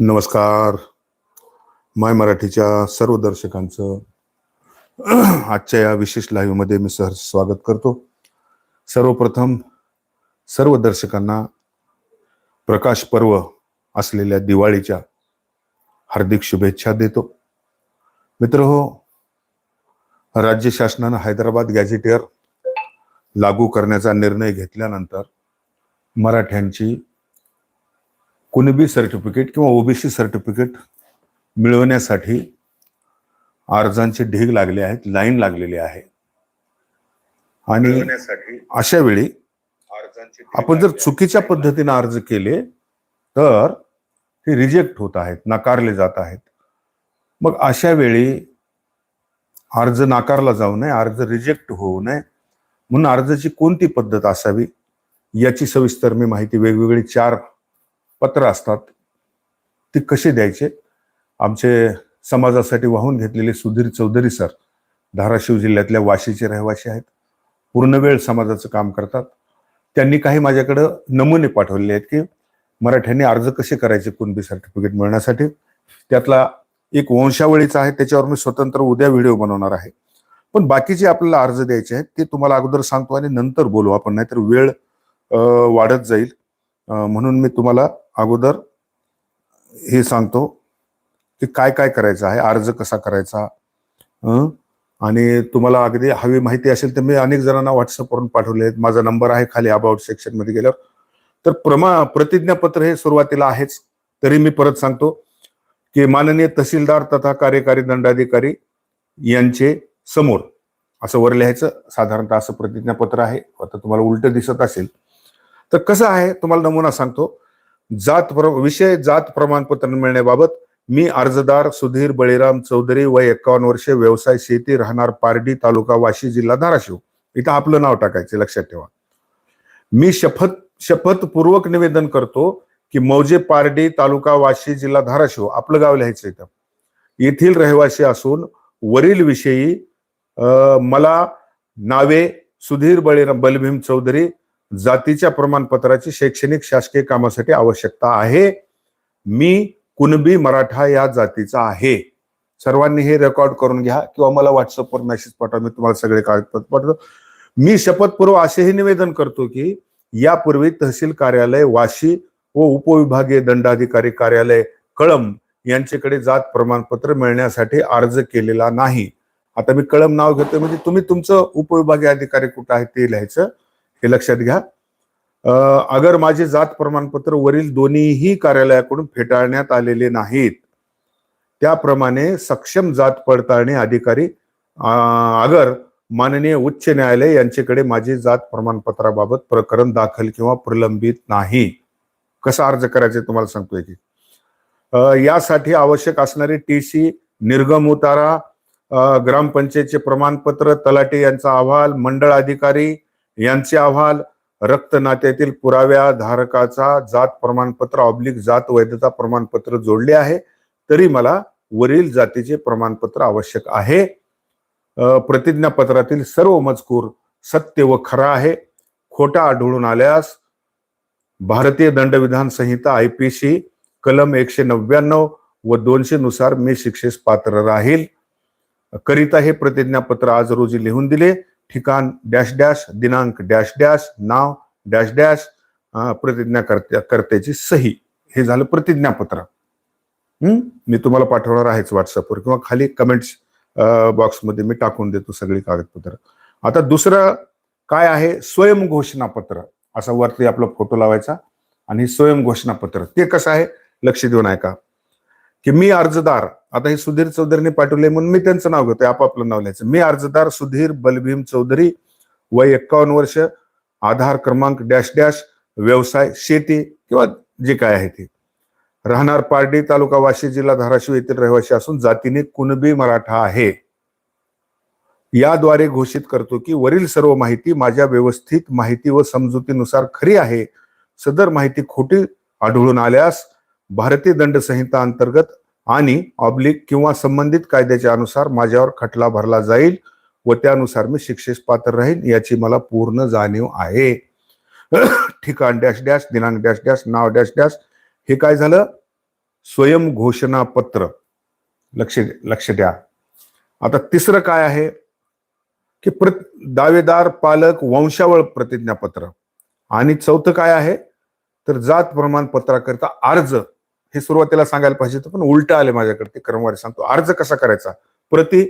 नमस्कार. माय मराठीच्या सर्व दर्शकांचं आजच्या या विशेष लाईव्हमध्ये मी सहर्ष स्वागत करतो. सर्वप्रथम सर्व दर्शकांना प्रकाश पर्व असलेल्या दिवाळीच्या हार्दिक शुभेच्छा देतो. मित्र हो राज्य शासनानं हैदराबाद गॅझेटियर लागू करण्याचा निर्णय घेतल्यानंतर मराठ्यांची कुणबी सर्टिफिकेट किंवा ओबीसी सर्टिफिकेट मिळवण्यासाठी अर्जांचे ढीग लागले आहेत लाईन लागलेली आहे. आणि अशा वेळी आपण जर चुकीच्या पद्धतीने अर्ज केले तर ते रिजेक्ट होत आहेत नाकारले जात आहेत. मग अशा वेळी अर्ज नाकारला जाऊ नये अर्ज रिजेक्ट होऊ नये. म्हणून अर्जाची कोणती पद्धत असावी याची सविस्तर मी माहिती वेगवेगळी चार पत्र असतात ते कसे द्यायचे? आमचे समाजासाठी वाहून घेतलेले सुधीर चौधरी सर धाराशिव जिल्ह्यातल्या वाशीचे रहिवासी आहेत. पूर्णवेळ समाजाचं काम करतात. त्यांनी काही माझ्याकडं नमुने पाठवलेले आहेत की मराठ्यांनी अर्ज कसे करायचे कुणबी सर्टिफिकेट मिळण्यासाठी. त्यातला एक वंशावळीचा आहे त्याच्यावर मी स्वतंत्र उद्या व्हिडिओ बनवणार आहे. पण बाकीचे आपल्याला अर्ज द्यायचे आहेत ते तुम्हाला अगोदर सांगतो आणि नंतर बोलू आपण नाहीतर वेळ वाढत जाईल. म्हणून मी तुम्हाला अगोदर हे सांगतो की काय काय करायचं आहे अर्ज कसा करायचा आणि तुम्हाला अगदी हवी माहिती असेल तर मी अनेक जणांना व्हॉट्सअपवरून पाठवले आहेत. माझा नंबर आहे खाली अबाउट सेक्शनमध्ये गेल्यावर. तर प्रमा प्रतिज्ञापत्र हे सुरुवातीला आहेच. तरी मी परत सांगतो की माननीय तहसीलदार तथा कार्यकारी दंडाधिकारी यांचे समोर असं वर लिहायचं साधारणतः असं प्रतिज्ञापत्र आहे. आता तुम्हाला उलट दिसत असेल. तर कसं आहे तुम्हाला नमुना सांगतो. जात प्र विषय जात प्रमाणपत्र मिळण्याबाबत मी अर्जदार सुधीर बळीराम चौधरी वय एक्कावन्न वर्षे व्यवसाय शेती राहणार पारडी तालुका वाशी जिल्हा धाराशिव. इथं आपलं नाव टाकायचं लक्षात ठेवा. मी शपथ शपथपूर्वक निवेदन करतो की मौजे पारडी तालुका वाशी जिल्हा धाराशिव आपलं गाव लिहायचं इथं. येथील रहिवासी असून वरील विषयी अं, मला नावे सुधीर बळीराम बलभीम चौधरी जातीच्या प्रमाणपत्राची शैक्षणिक शासकीय कामासाठी आवश्यकता आहे. मी कुणबी मराठा या जातीचा आहे. सर्वांनी हे रेकॉर्ड करून घ्या किंवा मला व्हॉट्सअपवर मेसेज पाठवा मी तुम्हाला सगळे कागदपत्र पाठवतो. मी शपथपूर्व असेही निवेदन करतो की यापूर्वी तहसील कार्यालय वाशी व उपविभागीय दंडाधिकारी कार्यालय कळम यांच्याकडे जात प्रमाणपत्र मिळण्यासाठी अर्ज केलेला नाही. आता मी कळम नाव घेतोय म्हणजे तुम्ही तुमचं उपविभागीय अधिकारी कुठं आहे ते लिहायचं. हे लक्षात घ्या. अगर माझे जात प्रमाणपत्र वरील दोन्हीही कार्यालयाकडून फेटाळण्यात आलेले नाहीत त्याप्रमाणे सक्षम जात पडताळणी अधिकारी अगर माननीय उच्च न्यायालय यांच्याकडे माझे जात प्रमाणपत्राबाबत प्रकरण दाखल किंवा प्रलंबित नाही. कसा अर्ज करायचे तुम्हाला सांगतोय की. यासाठी आवश्यक असणारे टी सी निर्गम उतारा ग्रामपंचायतचे प्रमाणपत्र तलाटे यांचा अहवाल मंडळ अधिकारी यांचे अहवाल रक्त नात्यातील पुराव्या धारकाचा जात प्रमाणपत्र ऑब्लिक जात वैधता प्रमाणपत्र जोडले आहे तरी मला वरील जातीचे प्रमाणपत्र आवश्यक आहे. प्रतिज्ञापत्रातील सर्व मजकूर सत्य व खरा आहे. खोटा आढळून आल्यास भारतीय दंडविधान संहिता आय पी सी कलम एकशे नव्याण्णव व दोनशे नुसार मी शिक्षेस पात्र राहील. करिता हे प्रतिज्ञापत्र आज रोजी लिहून दिले. ठिकाण डॅश डॅश दिनांक डॅश डॅश नाव डॅश डॅश प्रतिज्ञा कर्त्या कर्त्याची सही. हे झालं प्रतिज्ञापत्र. मी तुम्हाला पाठवणार आहेच व्हॉट्सअपवर किंवा खाली कमेंट्स बॉक्समध्ये मी टाकून देतो सगळी कागदपत्र. आता दुसरं काय आहे? स्वयं घोषणापत्र असा वरती आपला फोटो लावायचा आणि स्वयं घोषणापत्र ते कसं आहे? लक्ष देऊन ऐका की मी अर्जदार. आता हे सुधीर चौधरीने पाठवले म्हणून मी त्यांचं नाव घेतोय आपापलं नाव लिहायचं. मी अर्जदार सुधीर बलभीम चौधरी वय एक्कावन्न वर्ष आधार क्रमांक डॅश डॅश व्यवसाय शेती किंवा जे काय आहे ते. राहणार पारडी तालुका वाशी जिल्हा धाराशिव येथील रहिवासी असून जातीने कुणबी मराठा आहे. याद्वारे घोषित करतो की वरील सर्व माहिती माझ्या व्यवस्थित माहिती व समजुतीनुसार खरी आहे. सदर माहिती खोटी आढळून आल्यास भारतीय दंड संहिता अंतर्गत आणि ऑब्लिक किंवा संबंधित कायद्याच्या अनुसार माझ्यावर खटला भरला जाईल व त्यानुसार मी शिक्षेस पात्र राहीन याची मला पूर्ण जाणीव आहे. ठिकाण डॅश डॅश दिनांक डॅश डॅश नाव डॅश डॅश. हे काय झालं? स्वयं घोषणा पत्र. लक्ष लक्ष द्या. आता तिसरं काय आहे? की प्र दावेदार पालक वंशावळ प्रतिज्ञापत्र. आणि चौथं काय आहे? तर जात प्रमाणपत्राकरिता अर्ज. हे सुरुवातीला सांगायला पाहिजे होतं, पण उलट आले माझ्याकडे ते क्रमवारी सांगतो. अर्ज कसा करायचा? प्रति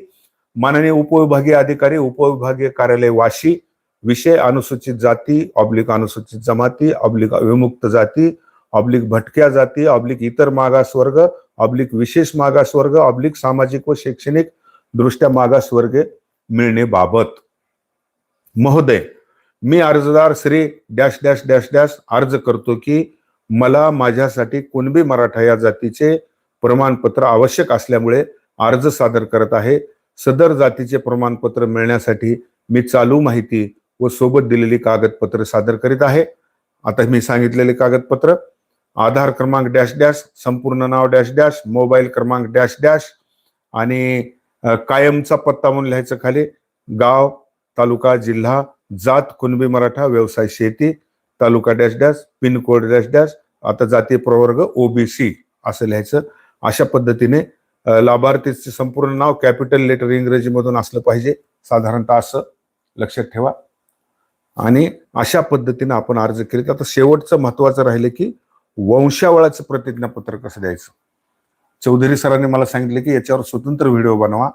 माननीय उपविभागीय अधिकारी उपविभागीय कार्यालय वाशी विषय अनुसूचित जाती ऑब्लिक अनुसूचित जमाती ऑब्लिक विमुक्त जाती ऑब्लिक भटक्या जाती ऑब्लिक इतर मागासवर्ग ऑब्लिक विशेष मागासवर्ग ऑब्लिक सामाजिक व शैक्षणिक दृष्ट्या मागासवर्गे मिळणेबाबत. महोदय मी अर्जदार Shri dash dash dash dash अर्ज करतो की मला माझ्यासाठी कुणबी मराठा या जातीचे प्रमाणपत्र आवश्यक असल्यामुळे अर्ज सादर करत आहे. सदर जातीचे प्रमाणपत्र मिळण्यासाठी मी चालू माहिती व सोबत दिलेली कागदपत्र सादर करीत आहे. आता मी सांगितलेले कागदपत्र. आधार क्रमांक डॅश डॅश संपूर्ण नाव डॅश डॅश मोबाईल क्रमांक डॅश डॅश आणि कायमचा पत्ता म्हणून लिहायचं खाली. गाव तालुका जिल्हा जात कुणबी मराठा व्यवसाय शेती तालुका dash dash pincode dash dash आता जातीय प्रवर्ग ओबीसी असं लिहायचं. अशा पद्धतीने लाभार्थीचे संपूर्ण नाव कॅपिटल लेटर इंग्रजीमधून असलं पाहिजे. साधारणतः असं लक्षात ठेवा. आणि अशा पद्धतीने आपण अर्ज केले. तर आता शेवटचं महत्वाचं राहिलं की वंशावळाचं प्रतिज्ञापत्र कसं द्यायचं? चौधरी सरांनी मला सांगितलं की याच्यावर स्वतंत्र व्हिडिओ बनवा.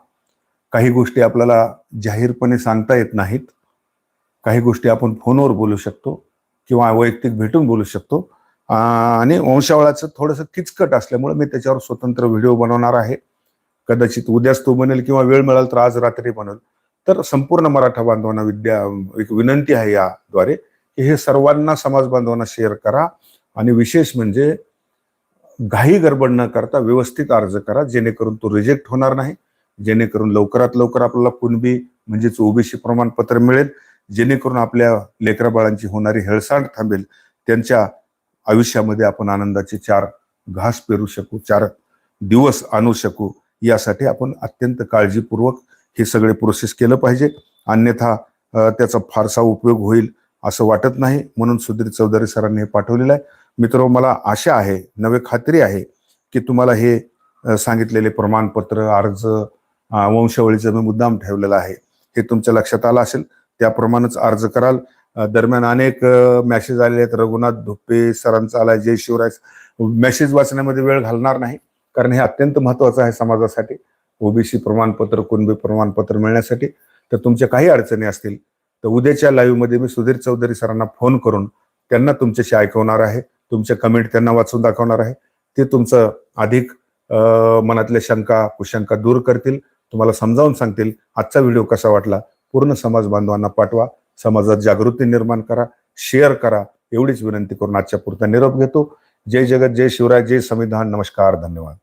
काही गोष्टी आपल्याला जाहीरपणे सांगता येत नाहीत. काही गोष्टी आपण फोनवर बोलू शकतो. किंवा वैयक्तिक भेटून बोलू शकतो. आणि वंशावळाचं थोडंसं किचकट असल्यामुळे मी त्याच्यावर स्वतंत्र व्हिडिओ बनवणार आहे. कदाचित उद्याच तो बनेल किंवा वेळ मिळाल तर आज रात्री बनेल. तर संपूर्ण मराठा बांधवांना विद्या एक विनंती आहे याद्वारे की हे सर्वांना समाज बांधवांना शेअर करा. आणि विशेष म्हणजे घाई गडबड न करता व्यवस्थित अर्ज करा जेणेकरून तो रिजेक्ट होणार नाही. जेणेकरून लवकरात लवकर आपल्याला कुणबी म्हणजेच ओबीसी प्रमाणपत्र मिळेल. जेणेकरून आपल्या लेकरा बाळांची होणारी हेळसांड थांबेल. त्यांच्या आयुष्यामध्ये आपण आनंदाचे चार घास पेरू शकू चार दिवस आणू शकू. यासाठी आपण अत्यंत काळजीपूर्वक हे सगळे प्रोसेस केलं पाहिजे. अन्यथा त्याचा फारसा उपयोग होईल असं वाटत नाही. म्हणून सुधीर चौधरी सरांनी हे पाठवलेलं आहे. मित्र मला आशा आहे नवे खात्री आहे की तुम्हाला हे सांगितलेले प्रमाणपत्र अर्ज वंशावळीचं मी मुद्दाम ठेवलेलं आहे. हे तुमच्या लक्षात आलं असेल. त्याप्रमाणेच अर्ज कराल. दरम्यान अनेक मेसेज आलेले आहेत. रघुनाथ धुप्पे सरांचा आलाय जय शिवराय. मेसेज वाचण्यामध्ये वेळ घालणार नाही. कारण हे अत्यंत महत्वाचं आहे समाजासाठी. ओबीसी प्रमाणपत्र कुणबी प्रमाणपत्र मिळण्यासाठी. तर तुमच्या काही अडचणी असतील तर उद्याच्या लाईव्हमध्ये मी सुधीर चौधरी सरांना फोन करून त्यांना तुमच्याशी ऐकवणार आहे. तुमच्या कमेंट त्यांना वाचून दाखवणार आहे. ते तुमचं अधिक मनातल्या शंका कुशंका दूर करतील. तुम्हाला समजावून सांगतील आजचा व्हिडिओ कसा वाटला? पूर्ण समाज बांधवांना पाठवा. समाजात जागृती निर्माण करा. शेअर करा. एवढीच विनंती करून आजच्या पुरता निरोप घेतो. जय जगत जय शिवराय जय संविधान. नमस्कार. धन्यवाद.